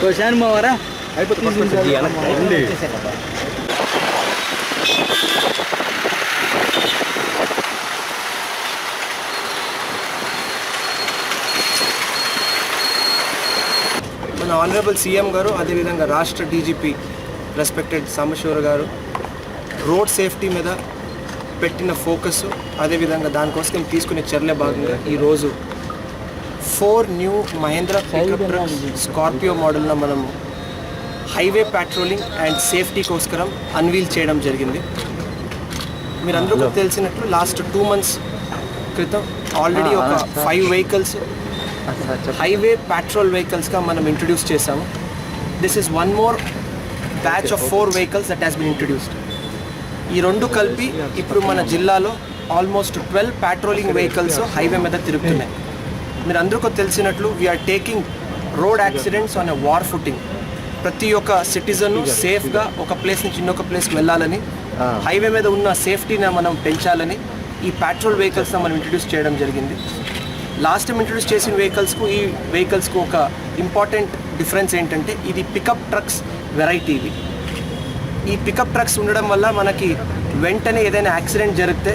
కోశాను మావారా అయిపోతుంది మన honourable CM గారు అదేవిధంగా రాష్ట్ర డీజీపీ రెస్పెక్టెడ్ సాంబశివర్ గారు రోడ్ సేఫ్టీ మీద పెట్టిన ఫోకస్ అదేవిధంగా దానికోసం తీసుకునే చర్యల భాగంగా ఈరోజు four new Mahindra pickup truck Scorpio మోడల్న మనం హైవే పెట్రోలింగ్ అండ్ సేఫ్టీ కోసరం అన్వీల్ చేయడం జరిగింది. మీరందరికీ తెలిసినట్లు లాస్ట్ టూ మంత్స్ క్రితం ఆల్రెడీ ఒక ఫైవ్ వెహికల్స్ హైవే పెట్రోల్ వెహికల్స్గా మనం ఇంట్రడ్యూస్ చేసాము this is one more batch of four vehicles that has been introduced ఈ రెండు కలిపి ఇప్పుడు మన జిల్లాలో almost twelve patrolling vehicles highway మీద తిరుగుతున్నాయి. మీరు అందరికీ తెలిసినట్లు we're taking road accidents on a war footing ప్రతి ఒక్క సిటిజన్ సేఫ్గా ఒక ప్లేస్ నుంచి ఇంకొక ప్లేస్కి వెళ్ళాలని హైవే మీద ఉన్న సేఫ్టీని మనం పెంచాలని ఈ పెట్రోల్ వెహికల్స్ని మనం ఇంట్రడ్యూస్ చేయడం జరిగింది. లాస్ట్ టైం ఇంట్రడ్యూస్ చేసిన వెహికల్స్కు ఈ వెహికల్స్కు ఒక ఇంపార్టెంట్ డిఫరెన్స్ ఏంటంటే ఇది పికప్ ట్రక్స్ వెరైటీ ఇవి ఈ పికప్ ట్రక్స్ ఉండడం వల్ల మనకి వెంటనే ఏదైనా యాక్సిడెంట్ జరిగితే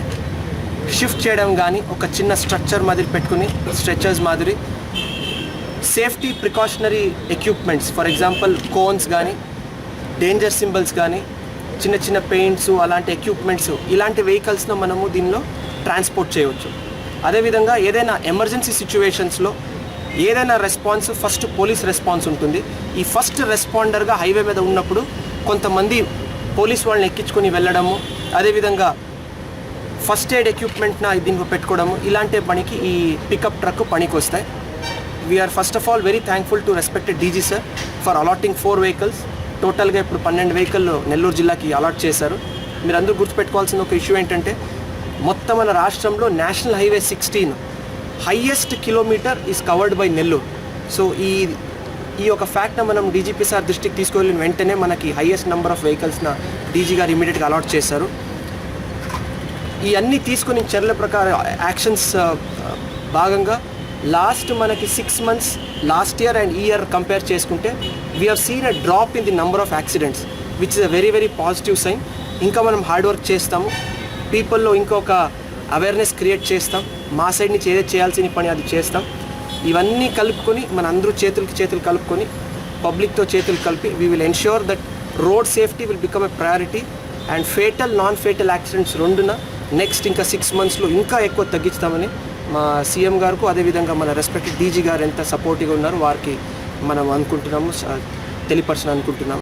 షిఫ్ట్ చేయడం కానీ ఒక చిన్న స్ట్రక్చర్ మాదిరి పెట్టుకుని స్ట్రెచర్స్ మాదిరి safety precautionary equipments for example cones కానీ డేంజర్ సింబల్స్ కానీ చిన్న చిన్న పెయింట్స్ అలాంటి ఎక్విప్మెంట్స్ ఇలాంటి వెహికల్స్ను మనము దీనిలో ట్రాన్స్పోర్ట్ చేయవచ్చు. అదేవిధంగా ఏదైనా ఎమర్జెన్సీ సిచ్యువేషన్స్లో ఏదైనా రెస్పాన్స్ ఫస్ట్ పోలీస్ రెస్పాన్స్ ఉంటుంది. ఈ ఫస్ట్ రెస్పాండర్గా హైవే మీద ఉన్నప్పుడు కొంతమంది పోలీస్ వాళ్ళని ఎక్కించుకొని వెళ్ళడము అదేవిధంగా ఫస్ట్ ఎయిడ్ ఎక్విప్మెంట్న దీనికి పెట్టుకోవడము ఇలాంటి పనికి ఈ పికప్ ట్రక్ పనికి వస్తాయి we're first of all very thankful to respected DG sir for allotting four vehicles టోటల్గా ఇప్పుడు పన్నెండు వెహికల్ నెల్లూరు జిల్లాకి అలాట్ చేశారు. మీరు అందరూ గుర్తుపెట్టుకోవాల్సిన ఒక ఇష్యూ ఏంటంటే మొత్తం మన రాష్ట్రంలో national highway sixteen highest kilometer is covered by Nellore so ఈ ఈ యొక్క ఫ్యాక్ట్న మనం డీజీపీ సార్ దృష్టికి తీసుకువెళ్ళిన వెంటనే మనకి హయ్యెస్ట్ నెంబర్ ఆఫ్ వెహికల్స్న డీజీ గారు ఇమీడియట్గా అలాట్ చేశారు. ఈ అన్ని తీసుకుని చర్యల ప్రకారం యాక్షన్స్ భాగంగా లాస్ట్ మనకి six months last year and year compare చేసుకుంటే we have seen a drop in the number of accidents which is a very very positive sign ఇంకా మనం హార్డ్ వర్క్ చేస్తాము. పీపుల్లో ఇంకొక అవేర్నెస్ క్రియేట్ చేస్తాం. మా సైడ్ నుంచి ఏదైతే చేయాల్సిన పని అది చేస్తాం. ఇవన్నీ కలుపుకొని మన అందరూ చేతులకి చేతులు కలుపుకొని పబ్లిక్తో చేతులు కలిపి we will ensure that road safety will become a priority and fatal non fatal accidents రెండున నెక్స్ట్ ఇంకా సిక్స్ మంత్స్లో ఇంకా ఎక్కువ తగ్గిస్తామని మా సీఎం గారికి అదేవిధంగా మన రెస్పెక్టెడ్ డీజీ గారు ఎంత సపోర్టివ్గా ఉన్నారో వారికి మనం అనుకుంటున్నాము తెలియపరచని అనుకుంటున్నాము